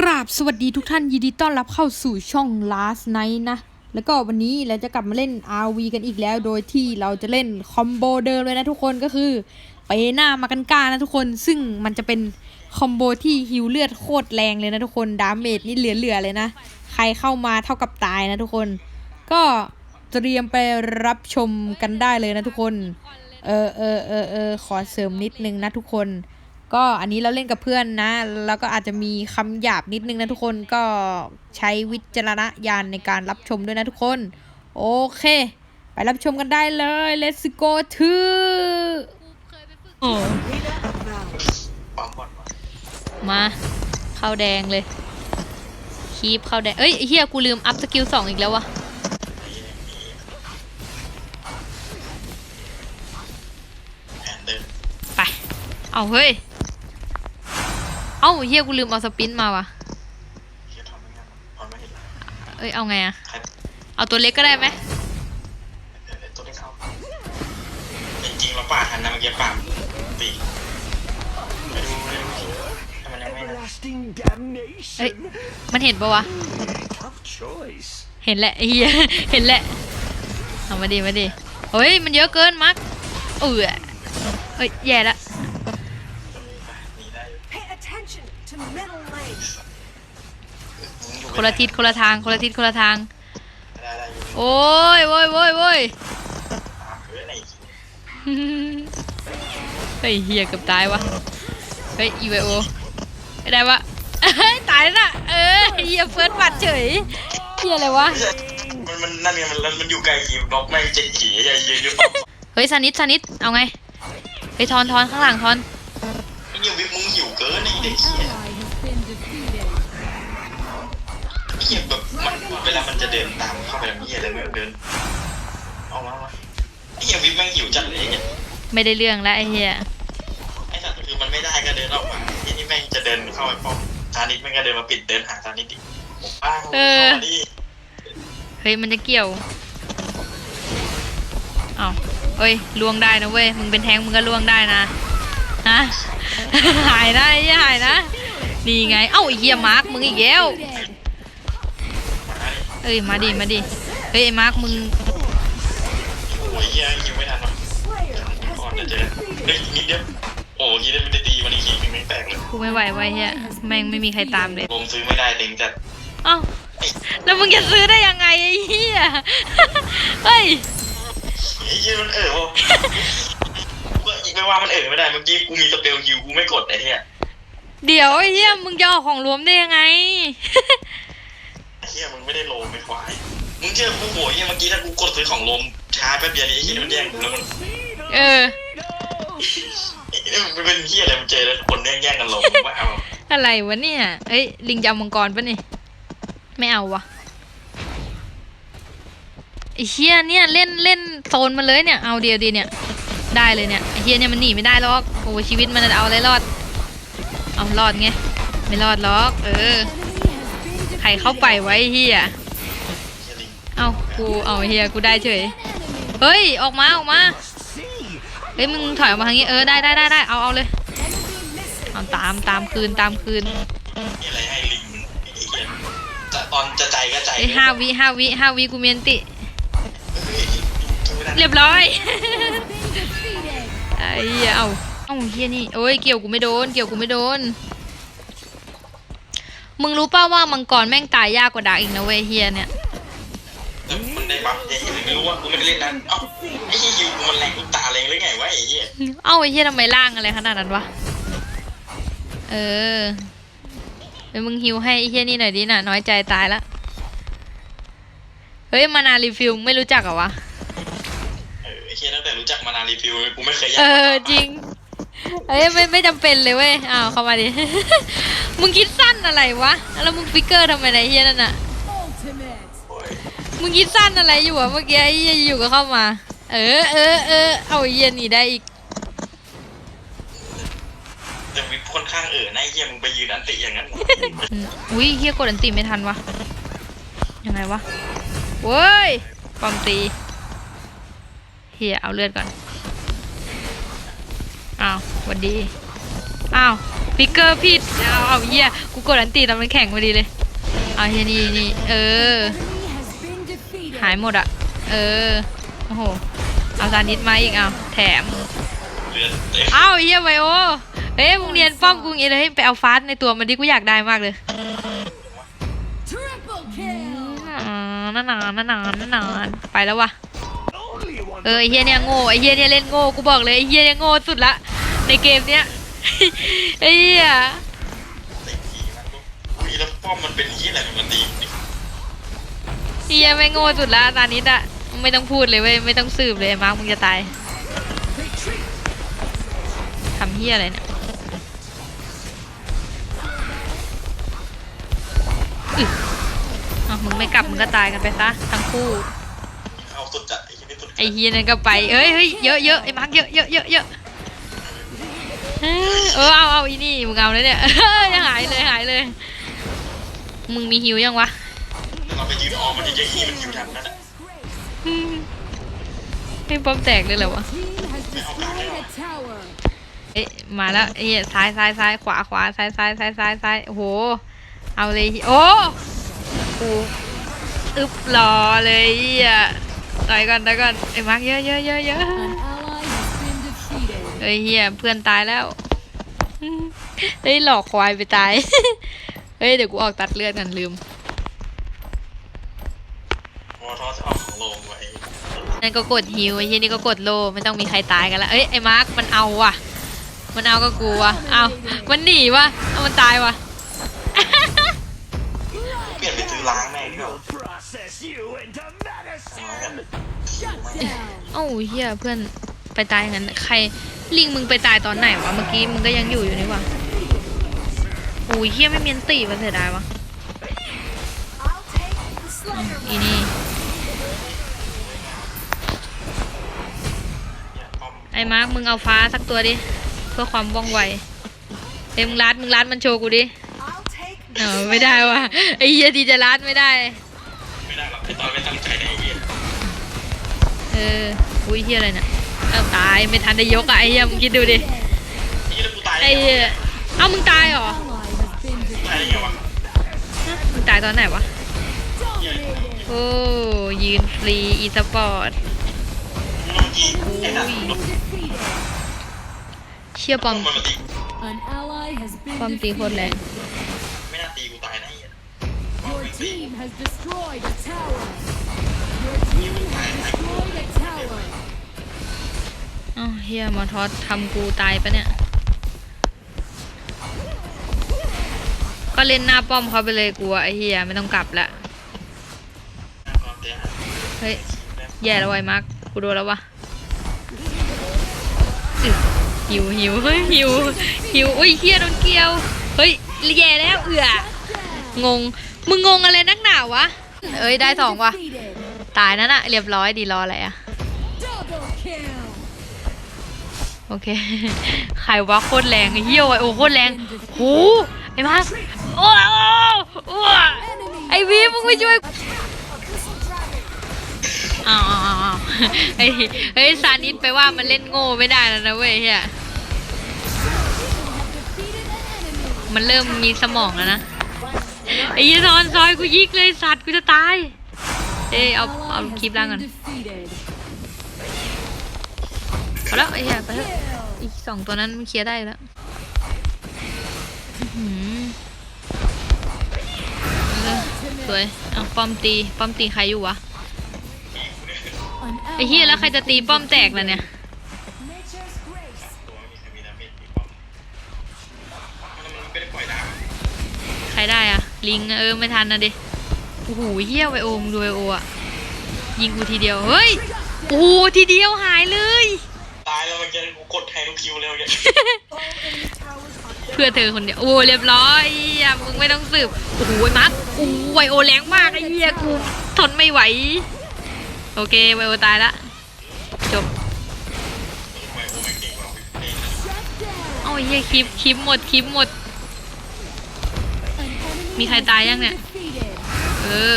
กราบสวัสดีทุกท่านยินดีต้อนรับเข้าสู่ช่อง Last Night นะ แล้วก็วันนี้เราจะกลับมาเล่น RV กันอีกแล้ว โดยที่เราจะเล่นคอมโบเดิมเลยนะทุกคนก็คือเปหน้ามากันกานะทุกคน ซึ่งมันจะเป็นคอมโบที่ฮิวเลือดโคตรแรงเลยนะทุกคน ดาเมจนี่เหลือๆเลยนะ ใครเข้ามาเท่ากับตายนะทุกคน ก็เตรียมไปรับชมกันได้เลยนะทุกคน เออเออเออเออขอเสริมนิดนึงนะทุกคน ก็อันนี้เราเล่นกับเพื่อนนะ แล้วก็อาจจะมีคำหยาบนิดนึงนะทุกคนก็ใช้วิจารณญาณในการรับชมด้วยนะทุกคน โอเค ไปรับชมกันได้เลย let's go to โอ้ปั๊มา เข้าแดงเลย คีบเข้าแดง เอ้ยเฮียกูลืมอัพสกิลสองอีกแล้ววะไป เอาเฮ้ย อ้าเฮียกูลืมเอาสปินมาวะเฮียทำไม่งั้นทำไม่เห็นเอ้ยเอาไงอะใครเอาตัวเล็กก็ได้ไหมเออตัวเล็กเข้าจริงๆเราป่าทันนะเมื่อกี้ป่าตีไปดูไปดูถ้ามันยังไม่นะ Everlasting เอ้ย damnation. มันเห็นปะวะ Tough choice. เห็นแหละไอ้เฮียเห็นแหละเอามาดิมาดิเฮ้ยมันเยอะเกินมักเออเอ้ยแย่ละ คนละทิศคนละทางคนละทิศคนละทางได้ได้อยู่โอ้ยโว้ยโว้ยโว้ยตามเพื่อนไอ้เฮ้ยเฮียเกือบตายวะเฮ้ยอีเวโอไม่ได้วะเฮ้ยตายแล้วน่ะเออเฮียเฟิร์สบัตรเฉยเฮียอะไรวะมันมันนั่นไงมันมันอยู่ไกลกี่บล็อกไม่งเจ็ดขี่อย่ายืนอยู่เฮ้ยซานิดซานิดเอาไงไปทอนทอนข้างหลังทอนไอ้เหี้ ยวิบมึงหิวเกินไอ้เด็กเหี้ยไอ้เหี้ยแบบมันเวลามันจะเดินตามเข้าไปแล้วเหี้ยอะไรไม่เดินเอามามาไอ้เหี้ยวิบแม่งหิวจัดเลยไอ้เหี้ยไม่ได้เรื่องแล้วไอ้เฮียไอ้สัตว์คือมันไม่ได้ก็เดินออกมาที่นี่แม่งจะเดินเข้าไปป้อมซานิดแม่งก็เดินมาปิดเดินหาซานิดดิผมป้าเข้ามาดิเฮ้ยมันจะเกี่ยวเอาเอ้ยล่วงได้นะเว้ยมึงเป็นแทงมึงก็ล่วงได้นะ ฮะหายนะไอ้เหี้ยหายนะนี่ไง เอ้าไอ้เฮียมาร์คมึงอีกแล้วมาดิเอ้ยมาดิมาดิเฮ้ยไอ้มาร์คมึงโอ้ยเหี้ยหิวไม่ทันหรอกก่อนจะเจอเฮ้ยนิดเดียวโอ้ยยี่ได้ไม่ได้ตีวันนี้ขี้มึงไม่แตกเลยกูไม่ไหวไว้เฮียแม่งไม่มีใครตามเลยลมซื้อไม่ได้เต็งจัดเอ้าแล้วมึงจะซื้อได้ยังไงไอ้เหี้ยเฮ้ย ไอ้เหี้ยมันเออวะกูอีก ไม่ว่ามันเออไม่ได้เมื่อกี้กูมีสเปลฮิวกูไม่กดไอ้เหี้ยเดี๋ยวไอ้เหี้ยมึงจะออกของรวมได้ยังไง ไอ้เหี้ยมึงไม่ได้โลมไม่ควายมึงเชื่อกูโหยเหี้ยเมื่อกี้ถ้ากูกดซื้อของลมช้าแป๊บเดียวนี้ไอ้เหี้ยมันแย่งกูแล้วมันเออ มันเป็นเหี้ยอะไรมันเจอแล้วคนแย่งแย่งกันลงว่าเอาอะไรวะเนี่ยเอ้ยลิงจะเอามังกรปะนี่ไม่เอาวะไอ้เหี้ยเนี่ยเล่นเล่นโซนมาเลยเนี่ย เอาเดียวดีเนี่ย ได้เลยเนี่ย ไอ้เหี้ยเนี่ยมันหนีไม่ได้หรอกโอ้ชีวิตมันจะเอาอะไรรอด เอารอดไงไม่รอดหรอกเออใครเข้าไปไว้เหี้ยเหี้ยลิงเอากูเอาเฮียกูได้เฉยเฮ้ยออกมาออกมา See, เฮ้ยมึงถอยออกมาทางนี้เออได้ได้ได้ได้เอาเอาเลยเอาตามตามคืนตามคืนนี่อะไรให้ลิงมันไอ้เหี้ยจะตอนจะใจก็ใจไอ้ยห้าวิห้าวิห้าวิกูเมียนติเฮ้ยไม่ได้เรียบร้อยไอ้เหี้ยเอาเอ้าเฮียนี่โอ้ยเกี่ยวกูไม่โดน เกี่ยวกูไม่โดน มึงรู้ป่าว่ามังกรแม่งตายยากกว่าดาร์กอีกนะเว้ยเฮียเนี่ยแล้วมันได้บัฟไอ้เหี้ยไม่รู้ว่ากูไม่ได้เล่นนั้นเอ้าไอ้เหี้ยฮิวกูมันแรงกูตาแรงหรือไงวะไอ้เหี้ยเอ้าไอ้เฮียทำไมล่างอะไรขนาดนั้นวะเออเดี๋ยวมึงฮิวให้ไอ้เฮียนี่หน่อยดิน่ะน้อยใจตายละเฮ้ยมานารีฟิลไม่รู้จักเหรอวะ เออไอ้เหี้ยตั้งแต่รู้จักมานารีฟิวกูไม่เคยแย่งเออมันจริง เอ้ยไม่ไม่จำเป็นเลยเว้ยอ้าวเข้ามาดิ มึงคิดสั้นอะไรวะ แล้วมึงฟิกเกอร์ทำไมไหนยไอ้เฮียนั่นน่ะโอ้ยมึงคิดสั้นอะไรอยู่อะเมื่อกี้ไอ้เฮียอยู่ก็เข้ามา เออเออเออเอาไอ้เฮียหนีได้อีกแต่วิปค่อนข้างเออนะไอ้เหี้ยมึงไปยืนอันติอย่างนั้นอืมอุ้ยเฮียกดอันตีไม่ทันวะยังไงวะเว้ยปอมตี เฮียเอาเลือดก่อนอ้าวหวันดีอ้าวฟิกเกอร์ผิดเอาเอาเหี้ยกูกดอันตีแต่มันแข็งพอดีเลยเอาเฮียนี่นี่เออ Enemy has been defeated. หายหมดอะเออโอ้โหเอาซานิดมาอีกเอาแถมเลือดเต็มอ้าวไอ้เฮียไวโอเฮ้ยมึงเรียนป้อมกูงี้เลยไปเอาฟาสในตัวมันดิกูอยากได้มากเลย Triple kill. อ่านั่นนานนั่นนานนั่นนานไปแล้ววะ Only one เออไอเฮียเนี่ยโง่ไอเฮียเนี่ยเล่นโง่กูบอกเลยไอเฮียเนี่ยโง่สุดละในเกมเนี้ยไอเฮียติดทีมันปุ๊บอุ้ยแล้วป้อมมันเป็นยี่อะไรมันตีดิไอเฮียไม่โง่สุดละตอนนี้อะไม่ต้องพูดเลยเว้ยไม่ต้องสืบเลยไอ้มาร์คมึงจะตายทำเฮียอะไรเนี่ยอึอ้าวมึงไม่กลับมึงก็ตายกันไปซะทั้งคู่ เอาสุดจัดไอ้ที่นี่สุดจัด ไอเฮียนั่นก็ไปเอ้ยเฮ้ยเยอะเยอะไอมาร์คเยอะเยอะเยอะเยอะเออเออเอาเอาอีนี่มึงเอาเลยเนี่ยยังหายเลยหายเลย มึงมีฮิวยังวะเราไปยืนออกมันที่จะฮีมันอยู่ทันนั่นแหละไม่ป้อมแตกเลยเหรอวะ Team has destroyed a tower. เอ๊ะมาแล้วเอ้ยซ้ายซ้ายซ้ายขวาขวาซ้ายซ้ายซ้ายซ้ายซ้ายโอ้โหเอาเลยโอ้โอ้อึบรอเลยอะ ต่อยก่อนต่อยก่อนไอ้มาร์คเยอะเยอะเยอะเยอะ An ally has been defeated. เฮ้ยเฮียเพื่อนตายแล้ว เฮ้ยหลอกควายไปตาย เฮ้ยเดี๋ยวกูออกตัดเลือดกันลืมพอทอจะเอองลงไว้นั่นก็กดฮิวไอ้เฮียนี่ก็กดโลไม่ต้องมีใครตายกันแล้วเอ้ยไอ้มาร์คมันเอาว่ะ มันเอาก็กูว่ะ เอามันหนีว่ะเอามันตายว่ะ เอ้าเฮียเพื่อนไปตายงั้นใครลิงมึงไปตายตอนไหนวะเมื่อกี้มึงก็ยังอยู่อยู่นี่วะโอ้ยเฮียไม่มีอันตีมันเสียดายวะ I'll take the Slayer อีนี่เนี่ยป้อมไอ้มาร์คมึงเอาฟ้าสักตัวดิเพื่อความว่องไวเอ้ยมึงรัดมึงรัดมันโชว์กูดิ I'll take เออไม่ได้ว่ะไอ้เฮียดีจะรัดไม่ได้ เอออุ้ยเฮียอะไรเนี่ยเอาตายไม่ทันได้ยกอะไอ้เฮียมึงคิดดูดินี่แล้วกูตายไอ้ได้เฮีไงยวะเอ้ามึงตายเหรอ ally has been defeated. ตายได้ไงวะฮะมึงตายตอนไหนวะ Dominated. โอ้ยืนฟรีอีสปอร์ตเมื่อกี้ไอ้นั่น Been defeated. เชี่ยปอมมันมาตี An ally has ปอม been ตีโคตรแรง defeated. ไม่น่าตีกูตายนะไอ้เหี้ย Your team has destroyed a tower. Your team has destroyed a tower. อ้าเฮียมอทอสทำกูตายปะเนี่ย ก็เล่นหน้าป้อมเขาไปเลยกูอะไอ้เฮียไม่ต้องกลับละเฮ้ยแย่แล้วไอ้มาร์คกูโดนแล้ววะหิวหิวเฮ้ยหิวหิวอุ้ยเฮียโดนเกียวเฮ้ยแย่แล้วเอืองงมึงงงอะไรนักหนาวะเอ้ยได้สองว่ะตายนั่นอะเรียบร้อยดีรออะไรอะ โอเคใครวะโคตรแรงเหี้ยไอโอโคตรแรงโหไอ้มาโอ้โอ้โอ้ Enemy ไอวีมึงไปช่วยอ้าวอ้าวอ้าวอ้าวไอเฮ้ยซานิสไปว่ามันเล่นโง่ไม่ได้แล้วนะเว้ยเฮียมันเริ่มมีสมองแล้วนะไอ้ยี่ซอนซอยกูยิกเลยสัตว์กูจะตาย เอ้ยเอาเอาคลิปล่างก่อน been defeated. พอแล้วไอ้เหี้ยไปเถอะอีกสองตัวนั้นมันเคลียร์ได้แล้วสวยเอาป้อมตีป้อมตีใครอยู่วะไอ้เฮียแล้วใครจะตีป้อมแตกล่ะเนี่ยใครได้อะลิงเออไม่ทันนะดิโอ้โหเฮียไวโอมดูไวโออะยิงกูทีเดียวเฮ้ยโอ้โหทีเดียวหายเลย ตายแล้วเมื่อกี้กูกดแทงลูกคิวเลยเมื่อกี้เพื่อเธอคนเดียวโอ้เรียบร้อยอะมึงไม่ต้องสืบโอ้โหมาร์คโอ้ไวโอแรงมากไอ้เหี้ยกูทนไม่ไหว โอเคไวโอตายละจบโอ้เหี้ยคลิปคลิปหมดคลิปหมด มีใครตายยังเนี่ยเออ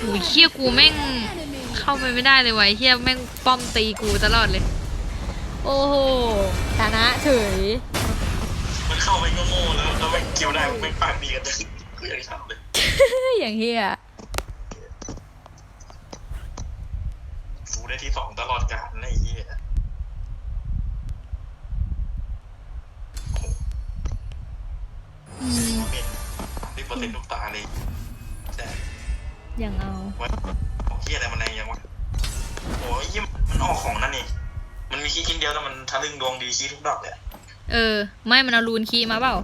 โอ้ยเฮียกูแม่ง เข้าไปไม่ได้เลยว่ะไอ้เฮียแม่งป้อมตีกูตลอดเลย โอ้โหชนะเฉยเข้าไปโง่ๆแล้วแล้วไม่เกี่ยวได้ไม่ปากดีกันเลยกูอยากทำเลยอย่างเฮียฟูได้ที่สองตลอดกาลนะไอ้เหี้ยโอ้โหอืม เป็นรีบเปอร์เซ็นต์ทุกตาเลยแต่อย่างเอาว่ ขี้อะไรมันแรงยังวะโอ้ยยี่มันออกของนั่นนี่ มันมีคีย์ชิ้นเดียวแต่มันทะลึ่งดวงดีคีย์ทุกดอกเลย เออ ไม่มันเอารูนคีย์มาเปล่า